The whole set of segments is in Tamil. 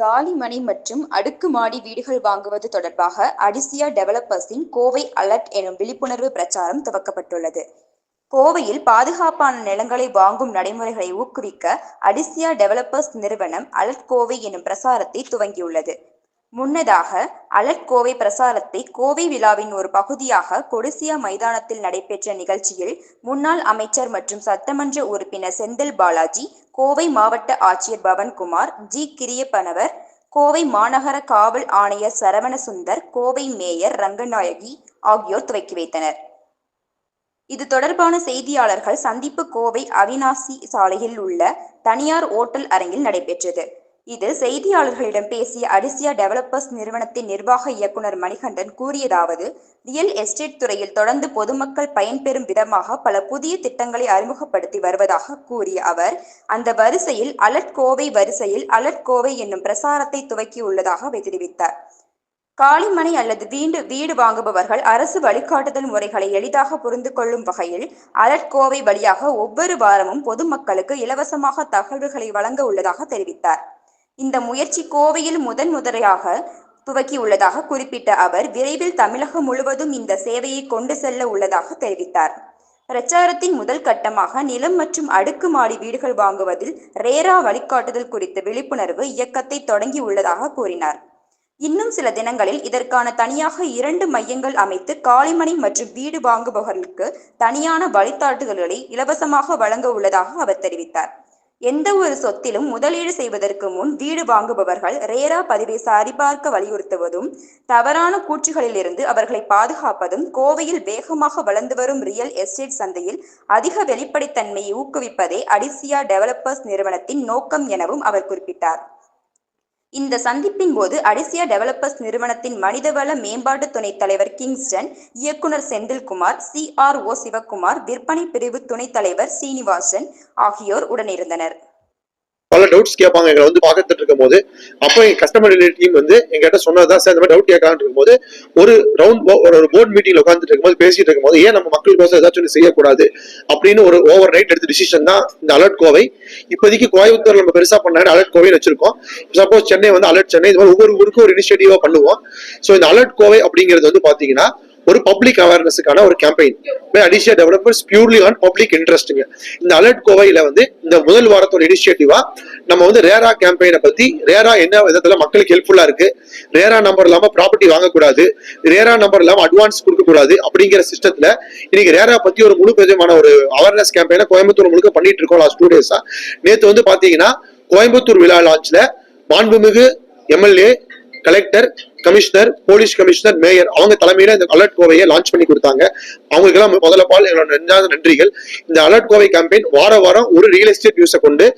காலிமனை மற்றும் அடுக்குமாடி வீடுகள் வாங்குவது தொடர்பாக அடிசியா டெவலப்பர்ஸின் கோவை அலர்ட் எனும் விழிப்புணர்வு பிரச்சாரம் துவக்கப்பட்டுள்ளது. கோவையில் பாதுகாப்பான நிலங்களை வாங்கும் நடைமுறைகளை ஊக்குவிக்க அடிசியா டெவலப்பர்ஸ் நிறுவனம் அலர்ட் கோவை எனும் பிரசாரத்தை துவங்கியுள்ளது. முன்னதாக அலட் கோவை பிரசாரத்தை கோவை விழாவின் ஒரு பகுதியாக கொடிசியா மைதானத்தில் நடைபெற்ற நிகழ்ச்சியில் முன்னாள் அமைச்சர் மற்றும் சட்டமன்ற உறுப்பினர் செந்தில் பாலாஜி கோவை மாவட்ட ஆட்சியர் பவன்குமார் ஜி. கிரியப்பனவர் கோவை மாநகர காவல் ஆணையர் சரவணசுந்தர் கோவை மேயர் ரங்கநாயகி ஆகியோர் துவக்கி வைத்தனர். இது தொடர்பான செய்தியாளர்கள் சந்திப்பு கோவை அவினாசி சாலையில் உள்ள தனியார் ஓட்டல் அரங்கில் நடைபெற்றது. இது செய்தியாளர்களிடம் பேசிய அரிசியா டெவலப்பர்ஸ் நிறுவனத்தின் நிர்வாக இயக்குனர் மணிகண்டன் கூறியதாவது ரியல் எஸ்டேட் துறையில் தொடர்ந்து பொதுமக்கள் பயன்பெறும் விதமாக பல புதிய திட்டங்களை அறிமுகப்படுத்தி வருவதாக கூறிய அவர் அந்த வரிசையில் அலர்ட் கோவை வரிசையில் அலர்ட் கோவை என்னும் பிரசாரத்தை துவக்கியுள்ளதாக தெரிவித்தார். காலிமனை அல்லது வீடு வீடு வாங்குபவர்கள் அரசு வழிகாட்டுதல் முறைகளை எளிதாக புரிந்து கொள்ளும் வகையில் அலர்ட் கோவை வழியாக ஒவ்வொரு வாரமும் பொதுமக்களுக்கு இலவசமாக தகவல்களை வழங்க உள்ளதாக தெரிவித்தார். இந்த முயற்சி கோவையில் முதன் முதலையாக துவக்கியுள்ளதாக குறிப்பிட்ட அவர் விரைவில் தமிழகம் முழுவதும் இந்த சேவையை கொண்டு செல்ல உள்ளதாக தெரிவித்தார். பிரச்சாரத்தின் முதல் கட்டமாக நிலம் மற்றும் அடுக்குமாடி வீடுகள் வாங்குவதில் ரேரா வழிகாட்டுதல் குறித்த விழிப்புணர்வு இயக்கத்தை தொடங்கி உள்ளதாக கூறினார். இன்னும் சில தினங்களில் இதற்கான தனியாக இரண்டு மையங்கள் அமைத்து காலிமனை மற்றும் வீடு வாங்குபவர்களுக்கு தனியான வழித்தாட்டுதல்களை இலவசமாக வழங்க உள்ளதாக அவர் தெரிவித்தார். எந்த ஒரு சொத்திலும் முதலீடு செய்வதற்கு முன் வீடு வாங்குபவர்கள் ரேரா பதிவை சரிபார்க்க வலியுறுத்துவதும் தவறான கூற்றுகளிலிருந்து அவர்களை பாதுகாப்பதும் கோவையில் வேகமாக வளர்ந்து வரும் ரியல் எஸ்டேட் சந்தையில் அதிக வெளிப்படைத்தன்மையை ஊக்குவிப்பதே அடிசியா டெவலப்பர்ஸ் நிறுவனத்தின் நோக்கம் எனவும் அவர் குறிப்பிட்டார். இந்த சந்திப்பின் போது அடிசியா டெவலப்பர்ஸ் நிறுவனத்தின் மனிதவள மேம்பாட்டு துணைத் தலைவர் கிங்ஸ்டன் இயக்குனர் செந்தில்குமார் சிஆர்ஓ சிவக்குமார் விற்பனை பிரிவு துணைத் தலைவர் சீனிவாசன் ஆகியோர் உடனிருந்தனர். பல டவுட்ஸ் கேட்பாங்க. எங்களை வந்து பார்த்துட்டு இருக்கும் போது அப்போ எங்க கஸ்டமர் டீம் வந்து எங்கிட்ட சொன்னதான் சார் இந்த மாதிரி டவுட் கேட்கலான்னு இருக்கும்போது ஒரு ரவுண்ட் ஒரு போர்ட் மீட்டிங்ல உட்காந்துட்டு இருக்கும்போது பேசிட்டு இருக்கும்போது ஏன் நம்ம மக்களுக்கோசம் ஏதாச்சும் ஒன்று செய்யக்கூடாது? அப்படின்னு ஒரு ஓவர் நைட் எடுத்த டிசிஷன் தான் இந்த அலர்ட் கோவை. இப்போதைக்கு கோயம்புத்தூர் நம்ம பெருசா பண்ணாங்க அலர்ட் கோவைன்னு வச்சிருக்கோம். சப்போஸ் சென்னை வந்து அலர்ட் சென்னை இது மாதிரி ஒவ்வொரு ஊருக்கும் ஒரு இனிஷியேட்டிவா பண்ணுவோம். ஸோ இந்த அலர்ட் கோவை அப்படிங்கிறது வந்து பாத்தீங்கன்னா ஒரு பப்ளிக் அவேர்னஸுக்கான ஒரு campaign Adishia developers purely on public இன்ட்ரெஸ்ட்டுங்க இந்த அலர்ட் கோவையில வந்து இந்த முதல் வாரத்தோட இனிஷியேட்டிவா நம்ம வந்து ரேரா கேம்பெயினை பத்தி ரேரா என்ன விதத்துல மக்களுக்கு ஹெல்ப்ஃபுல்லா இருக்கு ரேரா நம்பர் இல்லாம ப்ராப்பர்ட்டி வாங்கக்கூடாது ரேரா நம்பர் இல்லாம அட்வான்ஸ் கொடுக்கக்கூடாது அப்படிங்கிற சிஸ்டத்துல இன்னைக்கு ரேரா பத்தி ஒரு முழு விதமான ஒரு அவேர்னஸ் கேம்பெயினை கோயம்புத்தூர் முழுக்க பண்ணிட்டு இருக்கோம் லாஸ்ட் டூ டேஸா நேத்து வந்து பாத்தீங்கன்னா கோயம்புத்தூர் விழா லான்ச்ல மாண்புமிகு MLA collector commissioner police commissioner mayor அவங்க தலைமையில இந்த அலர்ட் கோவையை லான்ச் பண்ணி கொடுத்தாங்க. அவங்களுக்கெல்லாம் முதல்ல பால் என்னோட நெஞ்சாத நன்றிகள். இந்த அலர்ட் கோவை கேம்பெயின் வார வாரம் ஒரு ரியல் எஸ்டேட் நியூஸை கொண்டு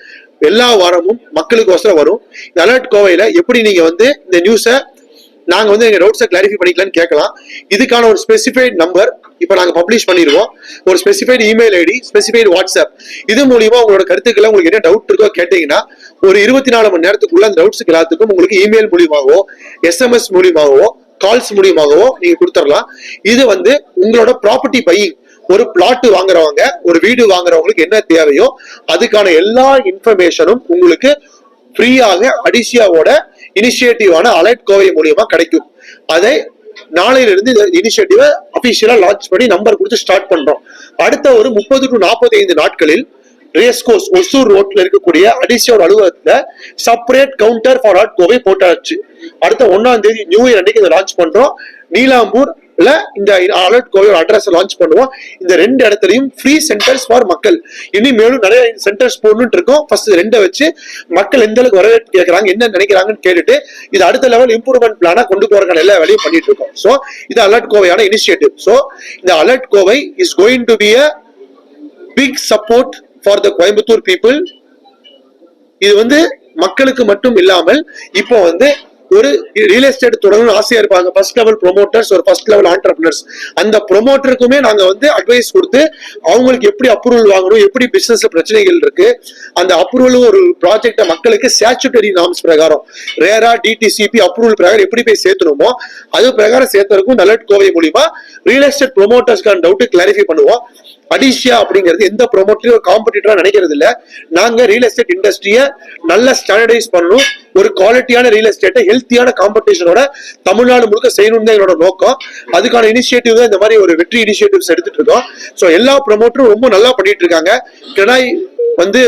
எல்லா வாரமும் மக்களுக்கு வசரம் வரும். இந்த அலர்ட் கோவையில எப்படி நீங்க வந்து இந்த நியூஸை நாங்கள் வந்து எங்கள் டவுட்ஸை கிளாரிஃபை பண்ணிக்கலாம்னு கேட்கலாம். இதுக்கான ஒரு ஸ்பெசிஃபைட் நம்பர் இப்போ நாங்கள் பப்ளிஷ் பண்ணிடுவோம். ஒரு specified email ID specified WhatsApp இது மூலியமா உங்களோட கருத்துக்களை உங்களுக்கு என்ன டவுட் இருக்கோ கேட்டீங்கன்னா ஒரு இருபத்தி நாலு மணி நேரத்துக்குள்ள அந்த டவுட்ஸுக்கு எல்லாத்துக்கும் உங்களுக்கு இமெயில் மூலியமாகவோ எஸ்எம்எஸ் மூலியமாகவோ கால்ஸ் மூலியமாகவோ நீங்க கொடுத்துடலாம். இது வந்து உங்களோட ப்ராப்பர்ட்டி பையிங் ஒரு பிளாட் வாங்குறவங்க ஒரு வீடு வாங்குறவங்களுக்கு என்ன தேவையோ அதுக்கான எல்லா இன்ஃபர்மேஷனும் உங்களுக்கு ஃப்ரீயாக அடிசியாவோட இனிஷியேட்டிவான அலர்ட் கோவை மூலியமா கிடைக்கும். அதை நாளையில இருந்து இந்த இனிஷியேட்டிவை அபிஷியலா லான்ச் பண்ணி நம்பர் கொடுத்து ஸ்டார்ட் பண்றோம். அடுத்த ஒரு முப்பது டு நாற்பத்தி ஐந்து நாட்களில் ரேஸ்கோஸ் ஒசூர் ரோட்ல இருக்கக்கூடிய அடிசியோட அலுவலகத்துல separate counter for ad Kovai போட்டாச்சு. அடுத்த ஒன்னாம் தேதி நியூ இயர் அன்னைக்கு இதை லான்ச் பண்றோம். நீலாம்பூர் இந்த அலர்ட் கோவையோட அட்ரஸ் லான்ச் பண்ணுவோம். இந்த ரெண்டு இடத்துலயும் ஃப்ரீ சென்டர்ஸ் ஃபார் மக்கள். இனி மேலும் நிறைய சென்டர்ஸ் போடணும்னு இருக்கோம். ஃபர்ஸ்ட் ரெண்டை வச்சு மக்கள் எந்த அளவுக்கு வரவேற்பு கேட்கறாங்க என்ன நினைக்கிறாங்கன்னு கேட்டுட்டு இது அடுத்த லெவல் இம்ப்ரூவ்மெண்ட் பிளானா கொண்டு போறதுக்கான எல்லா வேலையும் பண்ணிட்டு இருக்கோம். ஸோ இது அலர்ட் கோவையான இனிஷியேட்டிவ் ஸோ இந்த alert Kovai is going to be a big support for the Coimbatore people இது வந்து மக்களுக்கு மட்டும் இல்லாமல் இப்போ வந்து ஒரு ரியல் எஸ்டேட் தொடங்கணும்னு ஆசையா இருப்பாங்க. ஃபர்ஸ்ட் லெவல் ப்ரொமோட்டர்ஸ் ஒரு ஃபர்ஸ்ட் லெவல் ஆண்டர்பிரினர்ஸ் அந்த ப்ரொமோட்டருக்குமே நாங்க வந்து அட்வைஸ் கொடுத்து அவங்களுக்கு எப்படி அப்ரூவல் வாங்கணும் எப்படி பிசினஸ்ல பிரச்சனைகள் இருக்கு அந்த அப்ரூவல் ஒரு ப்ராஜெக்ட மக்களுக்கு ஸ்டாச்சுட்டரி நாம்ஸ் பிரகாரம் ரேரா டிடிசிபி அப்ரூவல் பிரகாரம் எப்படி போய் சேர்த்தணுமோ அது பிரகாரம் சேர்த்தறதுக்கும் நல்லட் கோவை மூலியமா ரியல் எஸ்டேட் ப்ரொமோட்டர்ஸ்க்கான டவுட் கிளாரிஃபை பண்ணுவோம். அடிஷியா அப்படிங்கிறது எந்த ப்ரொமோட்டரையும் ஒரு காம்படிட்டரா நினைக்கிறது இல்ல. நாங்க ரியல் எஸ்டேட் இண்டஸ்ட்ரியை நல்ல ஸ்டாண்டர்டைஸ் பண்ணணும். ஒரு குவாலிட்டியான ரியல் எஸ்டேட்டை ஹெல்த்தியான காம்படிஷனோட தமிழ்நாடு முழுக்க செய்யணும் தான் என்னோட நோக்கம். அதுக்கான இனிஷியேட்டிவ் தான் இந்த மாதிரி ஒரு வெற்றி இனிஷியேட்டிவ்ஸ் எடுத்துட்டு இருக்கோம். ஸோ எல்லா ப்ரமோட்டரும் ரொம்ப நல்லா பண்ணிட்டு இருக்காங்க. கிடாய் வந்து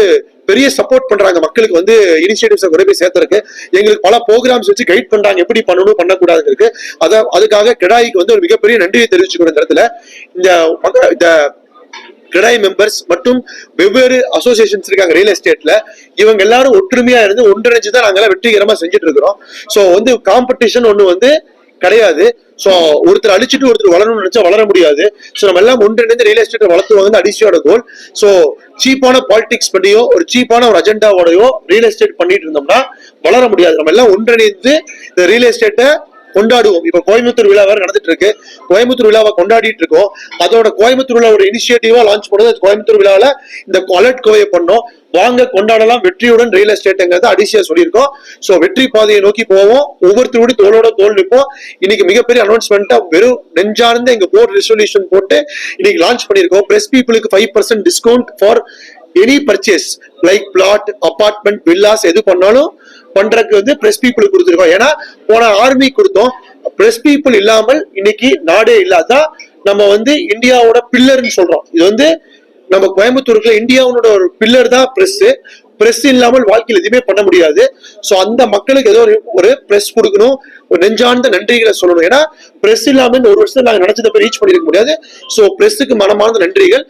பெரிய சப்போர்ட் பண்றாங்க. மக்களுக்கு வந்து இனிஷியேட்டிவ்ஸ் கொண்டு போய் சேர்த்திருக்கு எங்களுக்கு பல ப்ரோக்ராம்ஸ் வச்சு கைட் பண்றாங்க. எப்படி பண்ணணும் பண்ணக்கூடாதுன்னு இருக்கு அதுக்காக கிடாய்க்கு வந்து ஒரு மிகப்பெரிய நன்றியை தெரிவிச்சுக்கணும் இந்த இடத்துல. இந்த இந்த கிடாய் மெம்பர்ஸ் மற்றும் வெவ்வேறு அசோசியேஷன்ஸ் இருக்காங்க ரியல் எஸ்டேட்ல இவங்க எல்லாரும் ஒற்றுமையா இருந்து ஒன்றிணைஞ்சு தான் நாங்கெல்லாம் வெற்றிகரமா செஞ்சுட்டு இருக்கிறோம். ஸோ வந்து காம்படிஷன் ஒண்ணு வந்து கிடையாது. ஸோ ஒருத்தர் அழிச்சிட்டு ஒருத்தர் வளரணும்னு நினைச்சா வளர முடியாது. ஸோ நம்ம எல்லாம் ஒன்றிணைந்து ரியல் எஸ்டேட்டை வளர்த்துவாங்க அடிஷியோட கோல் ஸோ சீப்பான பாலிடிக்ஸ் பண்ணியோ ஒரு சீப்பான ஒரு அஜெண்டாவோடயோ ரியல் எஸ்டேட் பண்ணிட்டு இருந்தோம்னா வளர முடியாது. நம்ம எல்லாம் ஒன்றிணைந்து இந்த ரியல் எஸ்டேட்டை கொண்டாடுவோம். இப்ப கோயம்புத்தூர் விழா வேற நடந்துட்டு இருக்கு கோயம்புத்தூர் விழாவை கொண்டாடிட்டு இருக்கோம். அதோட கோயம்புத்தூர் விழாவோட இனிஷியேட்டிவா லான்ச் பண்ணது கோயம்புத்தூர் விழாவில் இந்த அலர்ட் கோவையை பண்ணோம். வாங்க கொண்டாடலாம் வெற்றியுடன் ரியல் எஸ்டேட்டுங்கிறத அடிஷியா சொல்லியிருக்கோம். ஸோ வெற்றி பாதையை நோக்கி போவோம். ஒவ்வொருத்தருடைய தோளோட தோல் நிற்போம். இன்னைக்கு மிகப்பெரிய அனௌன்ஸ்மெண்ட்டா வெறும் நெஞ்சார்ந்த எங்க போர்ட் ரெசல்யூஷன் போட்டு இன்னைக்கு லான்ச் பண்ணியிருக்கோம். பிரஸ் பீப்புளுக்கு five percent discount for any purchase like flat apartment villas எது பண்ணாலும் பண்றதுக்கு வந்து பிரஸ் பீப்புளுக்கு கொடுத்துருக்கோம். ஏன்னா போன ஆர்மி கொடுத்தோம். பிரஸ் பீப்புள் இல்லாமல் இன்னைக்கு நாடே இல்லாதான் நம்ம வந்து இந்தியாவோட பில்லர்னு சொல்றோம். இது வந்து நம்ம கோயம்புத்தூருக்குள்ள இந்தியாவோட ஒரு பில்லர் தான் பிரஸ் பிரஸ் இல்லாமல் வாழ்க்கையில் எதுவுமே பண்ண முடியாது. சோ அந்த மக்களுக்கு ஏதோ ஒரு ஒரு பிரஸ் கொடுக்கணும். ஒரு நெஞ்சார்ந்த நன்றிகளை சொல்லணும். ஏன்னா பிரஸ் இல்லாமல் ஒரு வருஷத்துல நாங்க நினைச்சதை போய் ரீச் பண்ணிருக்க முடியாது. சோ பிரஸ்ஸுக்கு மனமார்ந்த நன்றிகள்.